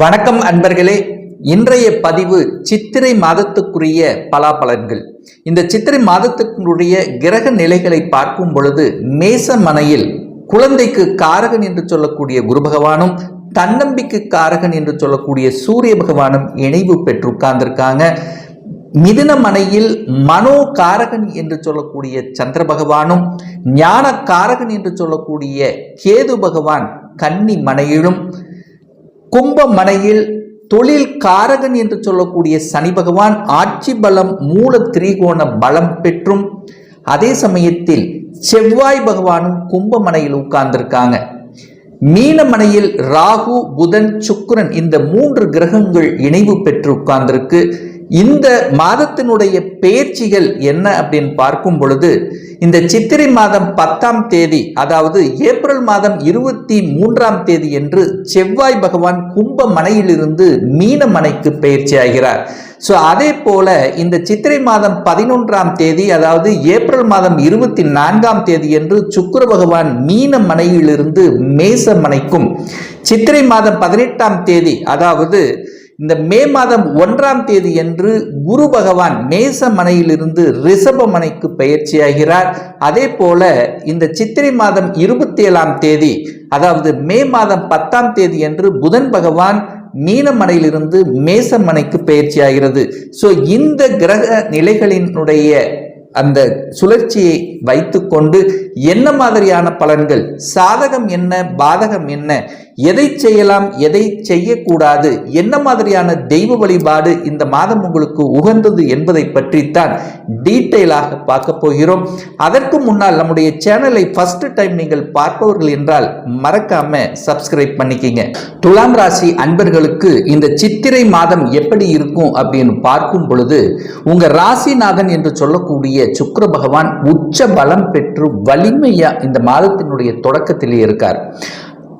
வணக்கம் அன்பர்களே. இன்றைய பதிவு சித்திரை மாதத்துக்குரிய பலாபலன்கள். இந்த சித்திரை மாதத்துக்குரிய கிரக நிலைகளை பார்க்கும் பொழுது மேச மனையில் குழந்தைக்கு காரகன் என்று சொல்லக்கூடிய குரு பகவானும் தன்னம்பிக்கை காரகன் என்று சொல்லக்கூடிய சூரிய பகவானும் இணைவு பெற்று உட்கார்ந்திருக்காங்க. மிதுன மனையில் மனோ காரகன் என்று சொல்லக்கூடிய சந்திர பகவானும் ஞான காரகன் என்று சொல்லக்கூடிய கேது பகவான் கன்னி மனையிலும் கும்பமனையில் தொழில் காரகன் என்று சொல்லக்கூடிய சனி பகவான் ஆட்சி பலம் மூல திரிகோண பலம் பெற்றும். அதே சமயத்தில் செவ்வாய் பகவானும் கும்பமனையில் உட்கார்ந்திருக்காங்க. மீனமனையில் ராகு புதன் சுக்கரன் இந்த மூன்று கிரகங்கள் இணைவு பெற்று உட்கார்ந்திருக்கு. இந்த மாதத்தினுடைய பெயர்ச்சிகள் என்ன அப்படின்னு பார்க்கும் பொழுது இந்த சித்திரை மாதம் பத்தாம் தேதி அதாவது ஏப்ரல் மாதம் இருபத்தி மூன்றாம் தேதி என்று செவ்வாய் பகவான் கும்ப மனையிலிருந்து மீன மனைக்கு பயிற்சி ஆகிறார் ஸோ அதே போல இந்த சித்திரை மாதம் பதினொன்றாம் தேதி அதாவது ஏப்ரல் மாதம் இருபத்தி நான்காம் தேதி என்று சுக்கர பகவான் மீன மனையிலிருந்து மேச மனைக்கும் சித்திரை மாதம் பதினெட்டாம் தேதி அதாவது இந்த மே மாதம் ஒன்றாம் தேதி என்று குரு பகவான் மேச மனையிலிருந்து ரிஷப மனைக்கு பயிற்சியாகிறார் அதே போல இந்த சித்திரை மாதம் இருபத்தி ஏழாம் தேதி அதாவது மே மாதம் பத்தாம் தேதி என்று புதன் பகவான் மீனமனையிலிருந்து மேசமனைக்கு பயிற்சியாகிறது ஸோ இந்த கிரக நிலைகளினுடைய அந்த சுழற்சியை வைத்துக்கொண்டு என்ன மாதிரியான பலன்கள்? சாதகம் என்ன? பாதகம் என்ன? எதை செய்யலாம் எதை செய்யக்கூடாது என்ன மாதிரியான தெய்வ வழிபாடு இந்த மாதம் உங்களுக்கு உகந்தது என்பதை பற்றித்தான் டீட்டெயிலாக பார்க்க போகிறோம். அதற்கு முன்னால் நம்முடைய சேனலை ஃபர்ஸ்ட் டைம் நீங்கள் பார்ப்பவர்கள் என்றால் மறக்காம சப்ஸ்கிரைப் பண்ணிக்கிங்க. துலாம் ராசி அன்பர்களுக்கு இந்த சித்திரை மாதம் எப்படி இருக்கும் அப்படின்னு பார்க்கும் பொழுது உங்க ராசிநாதன் என்று சொல்லக்கூடிய சுக்கர பகவான் உச்ச பலம் பெற்று வலிமையா இந்த மாதத்தினுடைய தொடக்கத்திலே இருக்கார்.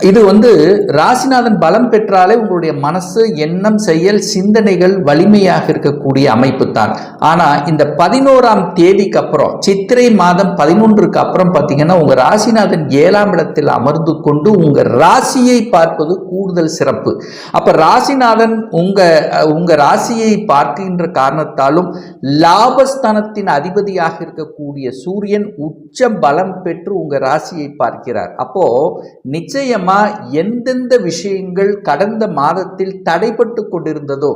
இது வந்து ராசிநாதன் பலம் பெற்றாலே உங்களுடைய மனசு எண்ணம் செயல் சிந்தனைகள் வலிமையாக இருக்கக்கூடிய அமைப்பு தான் ஆனால் இந்த பதினோராம் தேதிக்கு அப்புறம் சித்திரை மாதம் பதினொன்றுக்கு அப்புறம் பார்த்தீங்கன்னா உங்கள் ராசிநாதன் ஏழாம் இடத்தில் அமர்ந்து கொண்டு உங்கள் ராசியை பார்ப்பது கூடுதல் சிறப்பு. அப்போ ராசிநாதன் உங்கள் உங்கள் ராசியை பார்க்கின்ற காரணத்தாலும் லாபஸ்தானத்தின் அதிபதியாக இருக்கக்கூடிய சூரியன் உச்ச பலம் பெற்று உங்கள் ராசியை பார்க்கிறார். அப்போ நிச்சயம் முக்கியமாக எந்தெந்த விஷயங்கள் கடந்த மாதத்தில் தடைப்பட்டு கொண்டிருந்ததோ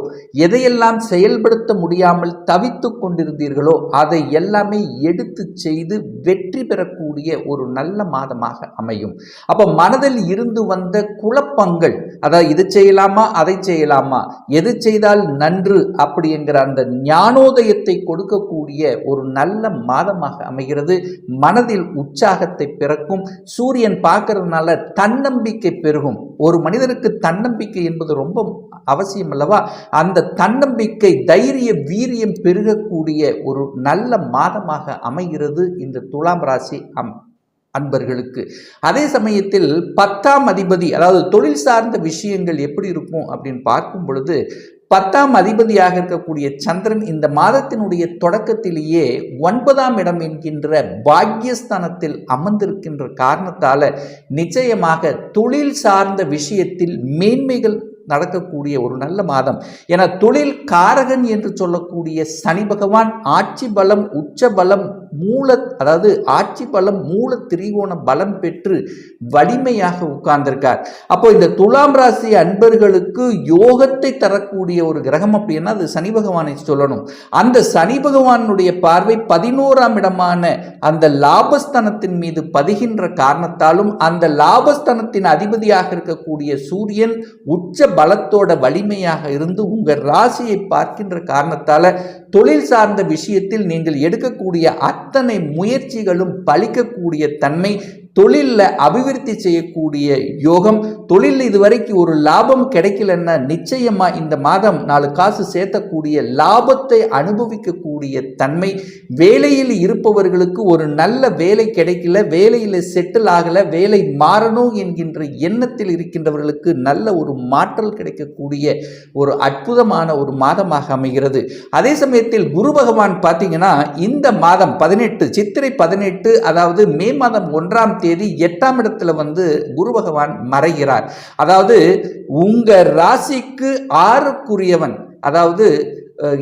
எதையெல்லாம் செயல்படுத்த முடியாமல் தவித்து கொண்டிருந்தீர்களோ அதை எல்லாமே எடுத்து செய்து வெற்றி பெறக்கூடிய ஒரு நல்ல மாதமாக அமையும். அப்போ மனதில் இருந்து வந்த குழப்பங்கள் அதாவது இது செய்யலாமா அதை செய்யலாமா எது செய்தால் நன்று அப்படிங்கிற அந்த ஞானோதயத்தை கொடுக்கக்கூடிய ஒரு நல்ல மாதமாக அமைகிறது. மனதில் உற்சாகத்தை பிறக்கும். சூரியன் பார்க்கறதுனால தன்னம் தன்னம்பிக்கை பெருகும். ஒரு மனிதனுக்கு தன்னம்பிக்கை என்பது ரொம்ப அவசியம் அல்லவா? அந்த தன்னம்பிக்கை தைரிய வீரியம் பெருகக்கூடிய ஒரு நல்ல மாதமாக அமைகிறது இந்த துலாம் ராசி அம் அன்பர்களுக்கு. அதே சமயத்தில் பத்தாம் அதிபதி அதாவது தொழில் சார்ந்த விஷயங்கள் எப்படி இருக்கும் அப்படின்னு பார்க்கும் பொழுது பத்தாம் அதிபதியாக இருக்கக்கூடிய சந்திரன் இந்த மாதத்தினுடைய தொடக்கத்திலேயே ஒன்பதாம் இடம் என்கின்ற பாக்யஸ்தானத்தில் அமர்ந்திருக்கின்ற காரணத்தால நிச்சயமாக தொழில் சார்ந்த விஷயத்தில் மேன்மைகள் நடக்கக்கூடிய ஒரு நல்ல மாதம். என தொழில் காரகன் என்று சொல்லக்கூடிய சனி பகவான் ஆட்சி பலம் உச்ச பலம் மூல அதாவது ஆட்சி பலம் மூல திரிகோண பலம் பெற்று வலிமையாக உட்கார்ந்திருக்கார். அப்போ இந்த துலாம் ராசி அன்பர்களுக்கு யோகத்தை தரக்கூடிய ஒரு கிரகம் அப்படின்னா அது சனி பகவானை சொல்லணும். அந்த சனி பகவானுடைய பார்வை பதினோராம் இடமான அந்த லாபஸ்தனத்தின் மீது பதிகின்ற காரணத்தாலும் அந்த லாபஸ்தனத்தின் அதிபதியாக இருக்கக்கூடிய சூரியன் உச்ச பலத்தோட வலிமையாக இருந்து உங்கள் ராசியை பார்க்கின்ற காரணத்தால தொழில் சார்ந்த விஷயத்தில் நீங்கள் எடுக்கக்கூடிய அத்தனை முயற்சிகளும் பலிக்கக்கூடிய தன்மை தொழிலில் அபிவிருத்தி செய்யக்கூடிய யோகம் தொழில் இதுவரைக்கும் ஒரு லாபம் கிடைக்கலன்னா நிச்சயமாக இந்த மாதம் நாலு காசு சேர்த்தக்கூடிய லாபத்தை அனுபவிக்கக்கூடிய தன்மை வேலையில் இருப்பவர்களுக்கு ஒரு நல்ல வேலை கிடைக்கல வேலையில் செட்டில் ஆகலை வேலை மாறணும் என்கின்ற எண்ணத்தில் இருக்கின்றவர்களுக்கு நல்ல ஒரு மாற்றல் கிடைக்கக்கூடிய ஒரு அற்புதமான ஒரு மாதமாக அமைகிறது. அதே சமயத்தில் குரு பகவான் பார்த்தீங்கன்னா இந்த மாதம் பதினெட்டு சித்திரை பதினெட்டு அதாவது மே மாதம் ஒன்றாம் தேதி எட்டாம் இடத்துல வந்து குரு பகவான் மறைகிறார். அதாவது உங்க ராசிக்கு ஆறுக்குரியவன் அதாவது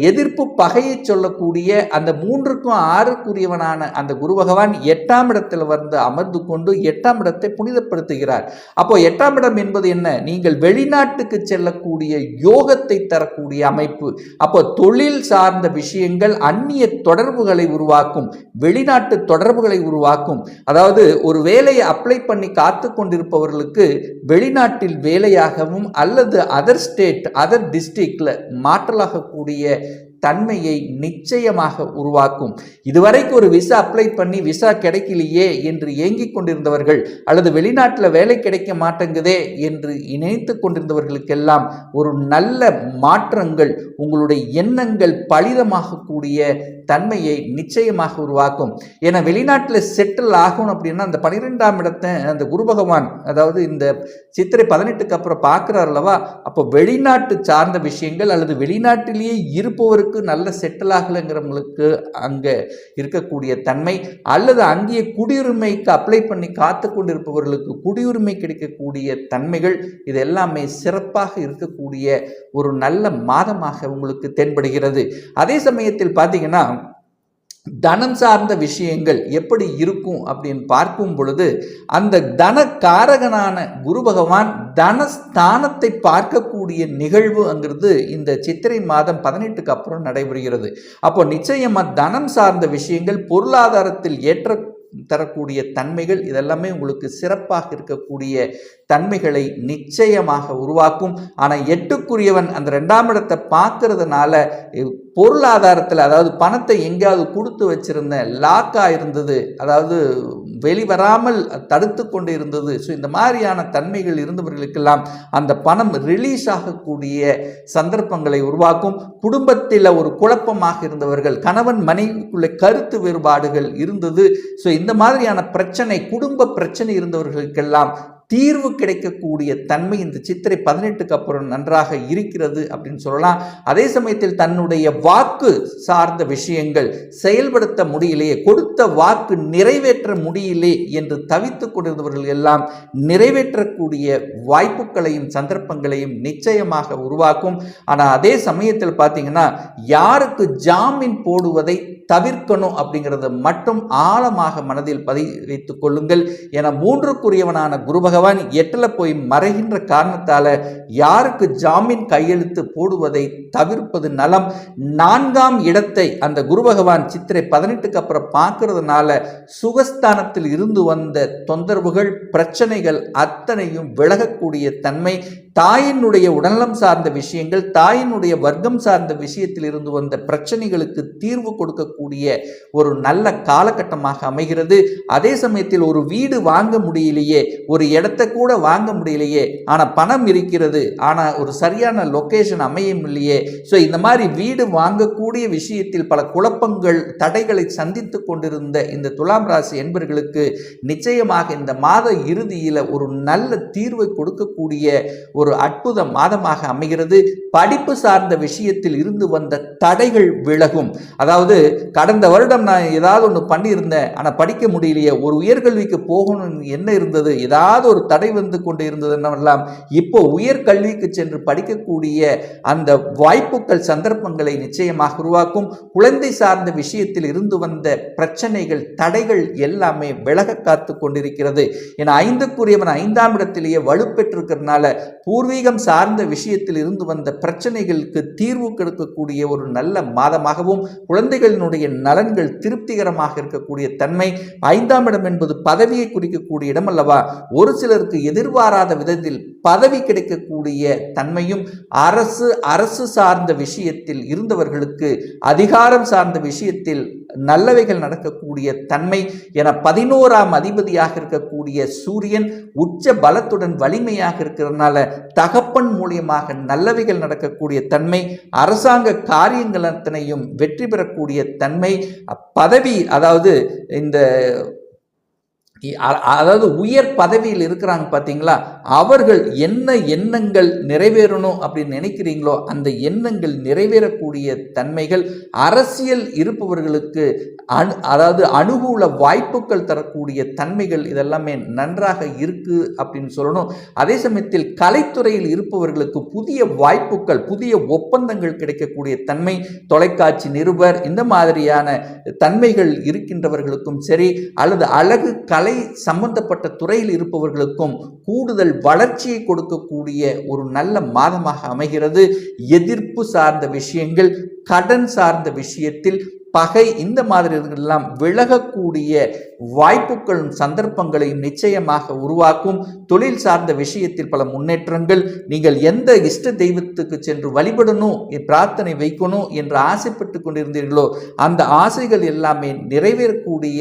எதிர்ப்பு பகையை சொல்லக்கூடிய அந்த மூன்றுக்கும் ஆறுக்குரியவனான அந்த குரு பகவான் எட்டாம் இடத்தில் வந்து அமர்ந்து கொண்டு எட்டாம் இடத்தை புனிதப்படுத்துகிறார். அப்போ எட்டாம் இடம் என்பது என்ன? நீங்கள் வெளிநாட்டுக்கு செல்லக்கூடிய யோகத்தை தரக்கூடிய அமைப்பு. அப்போ தொழில் சார்ந்த விஷயங்கள் அந்நிய தொடர்புகளை உருவாக்கும் வெளிநாட்டு தொடர்புகளை உருவாக்கும். அதாவது ஒரு வேலையை அப்ளை பண்ணி காத்து கொண்டிருப்பவர்களுக்கு வெளிநாட்டில் வேலையாகவும் அல்லது அதர் ஸ்டேட் அதர் டிஸ்ட்ரிக்ட்ல மாற்றலாகக்கூடிய è தன்மையை நிச்சயமாக உருவாக்கும். இதுவரைக்கும் ஒரு விசா அப்ளை பண்ணி விசா கிடைக்கலையே என்று ஏங்கிக் கொண்டிருந்தவர்கள் அல்லது வெளிநாட்டில் வேலை கிடைக்க மாட்டேங்குதே என்று இணைத்து கொண்டிருந்தவர்களுக்கெல்லாம் ஒரு நல்ல மாற்றங்கள் உங்களுடைய எண்ணங்கள் பலிதமாகக்கூடிய தன்மையை நிச்சயமாக உருவாக்கும். ஏன்னா வெளிநாட்டில் செட்டில் ஆகணும் அப்படின்னா அந்த பனிரெண்டாம் இடத்தை அந்த குரு பகவான் அதாவது இந்த சித்திரை பதினெட்டுக்கு அப்புறம் பார்க்குறார் அல்லவா? அப்போ வெளிநாட்டு சார்ந்த விஷயங்கள் அல்லது வெளிநாட்டிலேயே இருப்பவருக்கு நல்ல செட்டில் ஆகலைங்கிறவங்களுக்கு அங்கே இருக்கக்கூடிய தன்மை அல்லது அங்கேயே குடியுரிமைக்கு அப்ளை பண்ணி காத்து கொண்டிருப்பவர்களுக்கு குடியுரிமை கிடைக்கக்கூடிய தன்மைகள் இது எல்லாமே சிறப்பாக இருக்கக்கூடிய ஒரு நல்ல மாதமாக உங்களுக்கு தென்படுகிறது. அதே சமயத்தில் பார்த்தீங்கன்னா தனம் சார்ந்த விஷயங்கள் எப்படி இருக்கும் அப்படின்னு பார்க்கும் பொழுது அந்த தன காரகனான குரு பகவான் தனஸ்தானத்தை பார்க்கக்கூடிய நிகழ்வுங்கிறது இந்த சித்திரை மாதம் பதினெட்டுக்கு அப்புறம் நடைபெறுகிறது. அப்போ நிச்சயமாக தனம் சார்ந்த விஷயங்கள் பொருளாதாரத்தில் ஏற்ற தரக்கூடிய தன்மைகள் இதெல்லாமே உங்களுக்கு சிறப்பாக இருக்கக்கூடிய தன்மைகளை நிச்சயமாக உருவாக்கும். ஆனால் எட்டுக்குரியவன் அந்த ரெண்டாம் இடத்தை பார்க்கறதுனால பொருளாதாரத்தில் அதாவது பணத்தை எங்கேயாவது கொடுத்து வச்சிருந்த லாக்காக இருந்தது அதாவது வெளிவராமல் தடுத்து கொண்டு இருந்தது. ஸோ இந்த மாதிரியான தன்மைகள் இருந்தவர்களுக்கெல்லாம் அந்த பணம் ரிலீஸ் ஆகக்கூடிய சந்தர்ப்பங்களை உருவாக்கும். குடும்பத்தில் ஒரு குழப்பமாக இருந்தவர்கள் கணவன் மனைவிக்குள்ளே கருத்து வேறுபாடுகள் இருந்தது. ஸோ இந்த மாதிரியான பிரச்சனை குடும்ப பிரச்சனை இருந்தவர்களுக்கெல்லாம் தீர்வு கிடைக்கக்கூடிய தன்மை இந்த சித்திரை பதினெட்டுக்கு அப்புறம் நன்றாக இருக்கிறது அப்படின்னு சொல்லலாம். அதே சமயத்தில் தன்னுடைய வாக்கு சார்ந்த விஷயங்கள் செயல்படுத்த முடியலையே கொடுத்த வாக்கு நிறைவேற்ற முடியலே என்று தவித்துக் கொண்டிருந்தவர்கள் எல்லாம் நிறைவேற்றக்கூடிய வாய்ப்புகளையும் சந்தர்ப்பங்களையும் நிச்சயமாக உருவாக்கும். ஆனால் அதே சமயத்தில் பார்த்தீங்கன்னா யாருக்கு ஜாமீன் போடுவதை தவிர்க்கணும் அப்படிங்கிறத மட்டும் ஆழமாக மனதில் பதி வைத்துக் கொள்ளுங்கள். என மூன்றுக்குரியவனான குரு பகவான் எட்டில் போய் மறைகின்ற காரணத்தால் யாருக்கு ஜாமீன் கையெழுத்து போடுவதை தவிர்ப்பது நலம். நான்காம் இடத்தை அந்த குரு பகவான் சித்திரை பதினெட்டுக்கு அப்புறம் பார்க்கறதுனால சுகஸ்தானத்தில் இருந்து வந்த தொந்தரவுகள் பிரச்சனைகள் அத்தனையும் விலகக்கூடிய தன்மை தாயினுடைய உடல்நலம் சார்ந்த விஷயங்கள் தாயினுடைய வர்க்கம் சார்ந்த விஷயத்தில் இருந்து வந்த பிரச்சனைகளுக்கு தீர்வு கொடுக்கக்கூடிய ஒரு நல்ல காலகட்டமாக அமைகிறது. அதே சமயத்தில் ஒரு வீடு வாங்க முடியலையே ஒரு இடத்த கூட வாங்க முடியலையே ஆனால் பணம் இருக்கிறது ஆனால் ஒரு சரியான லொக்கேஷன் அமையும் இல்லையே. ஸோ இந்த மாதிரி வீடு வாங்கக்கூடிய விஷயத்தில் பல குழப்பங்கள் தடைகளை சந்தித்து கொண்டிருந்த இந்த துலாம் ராசி என்பர்களுக்கு நிச்சயமாக இந்த மாத இறுதியில் ஒரு நல்ல தீர்வை கொடுக்கக்கூடிய ஒரு ஒரு அற்புத மாதமாக அமைகிறது. படிப்பு சார்ந்த விஷயத்தில் இருந்து வந்த தடைகள் விலகும். அதாவது கடந்த வருடம் நான் ஏதாவது ஒன்று பண்ணியிருந்தேன். ஆனால் படிக்க முடியலையே. ஒரு உயர்கல்விக்கு போகணும்னு என்ன இருந்தது? ஏதாவது ஒரு தடை வந்து கொண்டு இருந்ததுன்னெல்லாம் இப்போ உயர்கல்விக்கு சென்று படிக்கக்கூடிய அந்த வாய்ப்புகள் சந்தர்ப்பங்களை நிச்சயமாக உருவாக்கும். குழந்தை சார்ந்த விஷயத்தில் இருந்து வந்த பிரச்சனைகள் தடைகள் எல்லாமே விலக காத்து கொண்டிருக்கிறது. என ஐந்துக்குரியவன் ஐந்தாம் இடத்திலேயே வலுப்பெற்றிருக்கிறதுனால பூ பூர்வீகம் சார்ந்த விஷயத்தில் இருந்து வந்த பிரச்சனைகளுக்கு தீர்வு கொடுக்கக்கூடிய ஒரு நல்ல மாதமாகவும் குழந்தைகளினுடைய நலன்கள் திருப்திகரமாக இருக்கக்கூடிய தன்மை ஐந்தாம் இடம் என்பது பதவியை குறிக்கக்கூடிய இடம் அல்லவா? ஒரு சிலருக்கு எதிர்பாராத விதத்தில் பதவி கிடைக்கக்கூடிய தன்மையும் அரசு அரசு சார்ந்த விஷயத்தில் இருந்தவர்களுக்கு அதிகாரம் சார்ந்த விஷயத்தில் நல்லவைகள் நடக்கக்கூடிய தன்மை என பதினோராம் அதிபதியாக இருக்கக்கூடிய சூரியன் உச்ச பலத்துடன் வலிமையாக இருக்கிறதுனால தகப்பன் மூலியமாக நல்லவைகள் நடக்கக்கூடிய தன்மை அரசாங்க காரியங்கள் அத்தனையும் வெற்றி பெறக்கூடிய தன்மை பதவி அதாவது இந்த அதாவது உயர் பதவியில் இருக்கிறாங்க பார்த்தீங்களா? அவர்கள் என்ன எண்ணங்கள் நிறைவேறணும் அப்படின்னு நினைக்கிறீங்களோ அந்த எண்ணங்கள் நிறைவேறக்கூடிய தன்மைகள் அரசியல் இருப்பவர்களுக்கு அனு அதாவது அனுகூல வாய்ப்புகள் தரக்கூடிய தன்மைகள் இதெல்லாமே நன்றாக இருக்குது அப்படின்னு சொல்லணும். அதே சமயத்தில் கலைத்துறையில் இருப்பவர்களுக்கு புதிய வாய்ப்புகள் புதிய ஒப்பந்தங்கள் கிடைக்கக்கூடிய தன்மை தொலைக்காட்சி நிருபர் இந்த மாதிரியான தன்மைகள் இருக்கின்றவர்களுக்கும் சரி அல்லது அழகு கலை சம்பந்தப்பட்ட துறையில் இருப்பவர்களுக்கும் கூடுதல் வளர்ச்சியை கொடுக்கக்கூடிய ஒரு நல்ல மாதமாக அமைகிறது. எதிர்ப்பு சார்ந்த விஷயங்கள் கடன் சார்ந்த விஷயத்தில் பகை இந்த மாதிரி எல்லாம் விலகக்கூடிய வாய்ப்புகளும் சந்தர்ப்பங்களையும் நிச்சயமாக உருவாக்கும். தொழில் சார்ந்த விஷயத்தில் பல முன்னேற்றங்கள். நீங்கள் எந்த இஷ்ட தெய்வத்துக்கு சென்று வழிபடணும் பிரார்த்தனை வைக்கணும் என்று ஆசைப்பட்டு கொண்டிருந்தீர்களோ அந்த ஆசைகள் எல்லாமே நிறைவேறக்கூடிய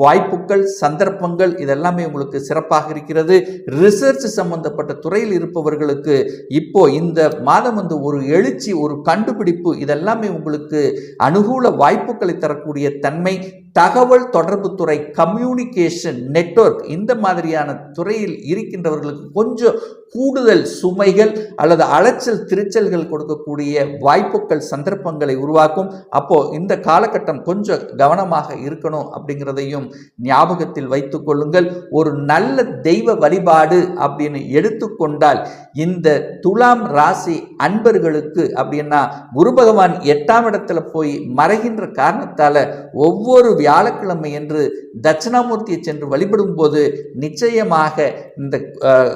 வாய்ப்புகள் சந்தர்ப்பங்கள் இதெல்லாமே உங்களுக்கு சிறப்பாக இருக்கிறது. ரிசர்ச் சம்பந்தப்பட்ட துறையில் இருப்பவர்களுக்கு இப்போ இந்த மாதம் வந்து ஒரு எழுச்சி ஒரு கண்டுபிடிப்பு இதெல்லாமே உங்களுக்கு அனுகூல வாய்ப்பு வாய்ப்புகளை தரக்கூடிய தன்மை தகவல் தொடர்பு துறை கம்யூனிகேஷன் நெட்வொர்க் இந்த மாதிரியான துறையில் இருக்கின்றவர்களுக்கு கொஞ்சம் கூடுதல் சுமைகள் அல்லது அலைச்சல் திருச்சல்கள் கொடுக்கக்கூடிய வாய்ப்புகள் சந்தர்ப்பங்களை உருவாக்கும். அப்போ இந்த காலகட்டம் கொஞ்சம் கவனமாக இருக்கணும் அப்படிங்கிறதையும் ஞாபகத்தில் வைத்து கொள்ளுங்கள். ஒரு நல்ல தெய்வ வழிபாடு அப்படின்னு எடுத்துக்கொண்டால் இந்த துலாம் ராசி அன்பர்களுக்கு அப்படின்னா குரு பகவான் எட்டாம் இடத்துல போய் மறைகின்ற காரணத்தால ஒவ்வொரு வியாழக்கிழமை என்று தட்சிணாமூர்த்தியை சென்று வழிபடும் போது நிச்சயமாக இந்த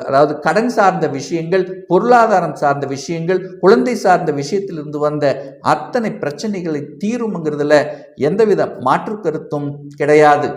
அதாவது கடன் சார்ந்த விஷயங்கள் பொருளாதாரம் சார்ந்த விஷயங்கள் குழந்தை சார்ந்த விஷயத்திலிருந்து வந்த அத்தனை பிரச்சனைகளை தீரும்ங்கிறதுல எந்தவித மாற்று கருத்தும் கிடையாது.